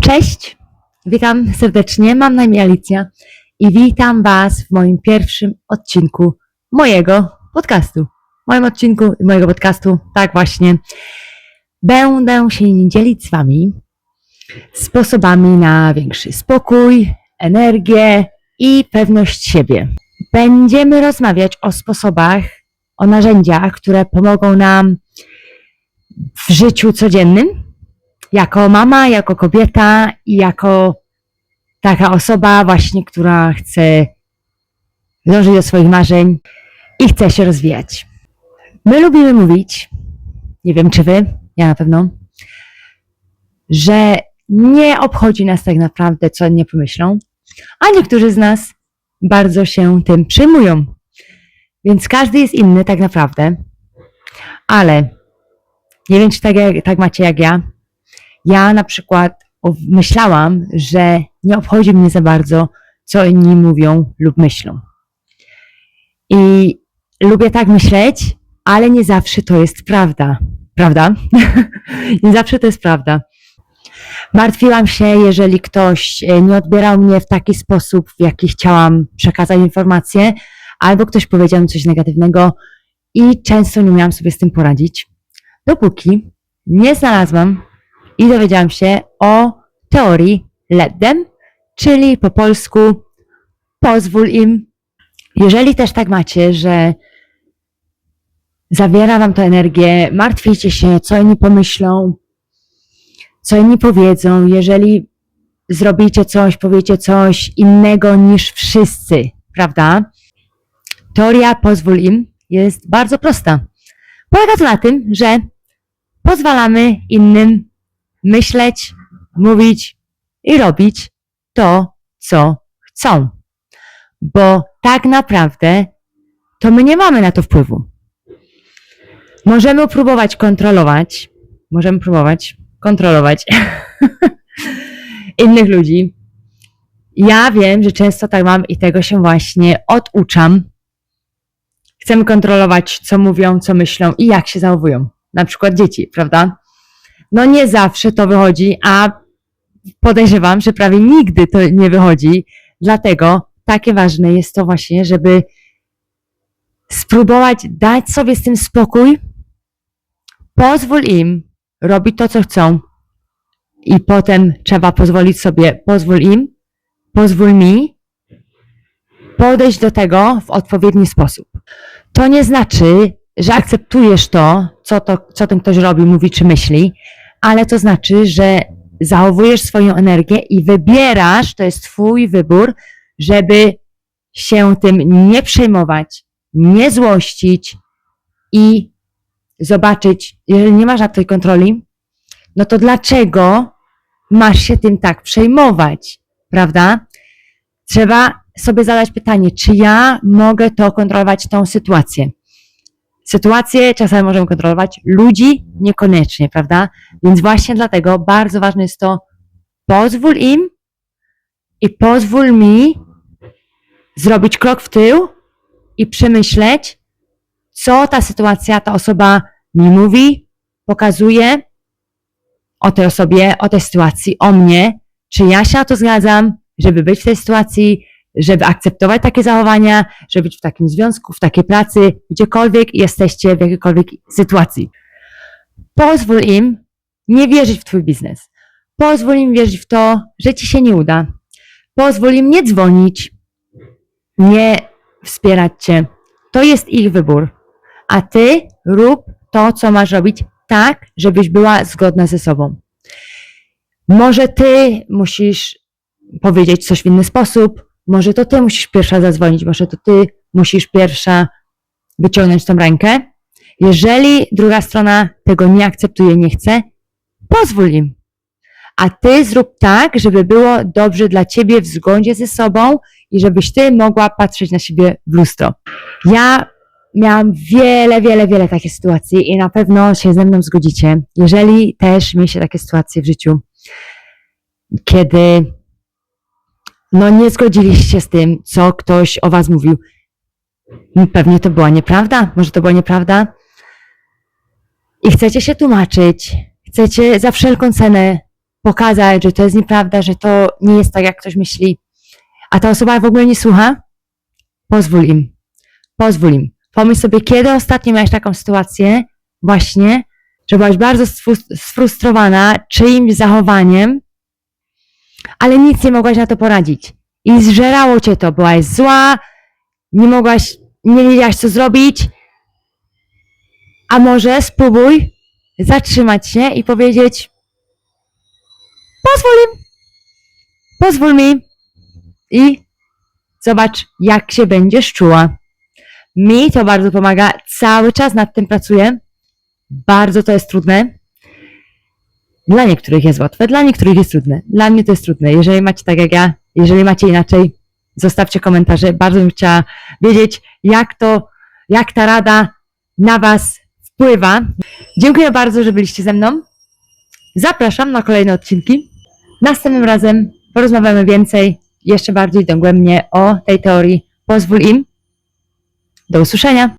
Cześć, witam serdecznie, mam na imię Alicja i witam Was w moim pierwszym odcinku mojego podcastu. W moim odcinku mojego podcastu, tak właśnie, będę się dzielić z Wami sposobami na większy spokój, energię i pewność siebie. Będziemy rozmawiać o sposobach, o narzędziach, które pomogą nam w życiu codziennym, jako mama, jako kobieta i jako taka osoba właśnie, która chce dążyć do swoich marzeń i chce się rozwijać. My lubimy mówić, nie wiem czy wy, ja na pewno, że nie obchodzi nas tak naprawdę, co nie pomyślą, a niektórzy z nas bardzo się tym przejmują. Więc każdy jest inny tak naprawdę, ale nie wiem, czy tak, jak, tak macie jak ja. Ja na przykład myślałam, że nie obchodzi mnie za bardzo, co inni mówią lub myślą. I lubię tak myśleć, ale nie zawsze to jest prawda. Prawda? nie zawsze to jest prawda. Martwiłam się, jeżeli ktoś e, nie odbierał mnie w taki sposób, w jaki chciałam przekazać informację, albo ktoś powiedział mi coś negatywnego i często nie umiałam sobie z tym poradzić, dopóki nie znalazłam i dowiedziałam się o teorii let them, czyli po polsku pozwól im. Jeżeli też tak macie, że zawiera wam to energię, martwicie się, co inni pomyślą, co inni powiedzą, jeżeli zrobicie coś, powiecie coś innego niż wszyscy, prawda? Teoria pozwól im jest bardzo prosta. Polega to na tym, że pozwalamy innym myśleć, mówić i robić to, co chcą. Bo tak naprawdę to my nie mamy na to wpływu. Możemy próbować kontrolować, możemy próbować kontrolować innych ludzi. Ja wiem, że często tak mam i tego się właśnie oduczam. Chcemy kontrolować, co mówią, co myślą i jak się zachowują. Na przykład dzieci, prawda? No nie zawsze to wychodzi, a podejrzewam, że prawie nigdy to nie wychodzi. Dlatego takie ważne jest to właśnie, żeby spróbować dać sobie z tym spokój, pozwól im robić to, co chcą i potem trzeba pozwolić sobie, pozwól im, pozwól mi podejść do tego w odpowiedni sposób. To nie znaczy, że akceptujesz to, co, to, co ten ktoś robi, mówi czy myśli, ale to znaczy, że zachowujesz swoją energię i wybierasz, to jest Twój wybór, żeby się tym nie przejmować, nie złościć i zobaczyć, jeżeli nie masz na tej kontroli, no to dlaczego masz się tym tak przejmować, prawda? Trzeba sobie zadać pytanie, czy ja mogę to kontrolować, tą sytuację. Sytuacje czasami możemy kontrolować, ludzi niekoniecznie, prawda? Więc właśnie dlatego bardzo ważne jest to, pozwól im i pozwól mi zrobić krok w tył i przemyśleć, co ta sytuacja, ta osoba mi mówi, pokazuje o tej osobie, o tej sytuacji, o mnie, czy ja się na to zgadzam, żeby być w tej sytuacji, żeby akceptować takie zachowania, żeby być w takim związku, w takiej pracy, gdziekolwiek jesteście, w jakiejkolwiek sytuacji. Pozwól im nie wierzyć w Twój biznes. Pozwól im wierzyć w to, że Ci się nie uda. Pozwól im nie dzwonić, nie wspierać Cię. To jest ich wybór. A Ty rób to, co masz robić, tak, żebyś była zgodna ze sobą. Może Ty musisz powiedzieć coś w inny sposób, może to Ty musisz pierwsza zadzwonić, może to Ty musisz pierwsza wyciągnąć tą rękę. Jeżeli druga strona tego nie akceptuje, nie chce, pozwól im. A Ty zrób tak, żeby było dobrze dla Ciebie w zgodzie ze sobą i żebyś Ty mogła patrzeć na siebie w lustro. Ja miałam wiele, wiele, wiele takich sytuacji i na pewno się ze mną zgodzicie. Jeżeli też mieliście takie sytuacje w życiu, kiedy no nie zgodziliście się z tym, co ktoś o was mówił. Pewnie to była nieprawda, może to była nieprawda. I chcecie się tłumaczyć, chcecie za wszelką cenę pokazać, że to jest nieprawda, że to nie jest tak, jak ktoś myśli, a ta osoba w ogóle nie słucha, pozwól im. Pozwól im. Pomyśl sobie, kiedy ostatnio miałeś taką sytuację, właśnie, że byłaś bardzo sfrus- sfrustrowana czyimś zachowaniem, ale nic nie mogłaś na to poradzić. I zżerało cię to, byłaś zła, nie mogłaś, nie wiedziałaś co zrobić, a może spróbuj zatrzymać się i powiedzieć pozwól im, pozwól mi i zobacz jak się będziesz czuła. Mi to bardzo pomaga, cały czas nad tym pracuję, bardzo to jest trudne. Dla niektórych jest łatwe, dla niektórych jest trudne. Dla mnie to jest trudne. Jeżeli macie tak jak ja, jeżeli macie inaczej, zostawcie komentarze. Bardzo bym chciała wiedzieć, jak to, jak ta rada na Was wpływa. Dziękuję bardzo, że byliście ze mną. Zapraszam na kolejne odcinki. Następnym razem porozmawiamy więcej, jeszcze bardziej dogłębnie o tej teorii. Pozwól im. Do usłyszenia.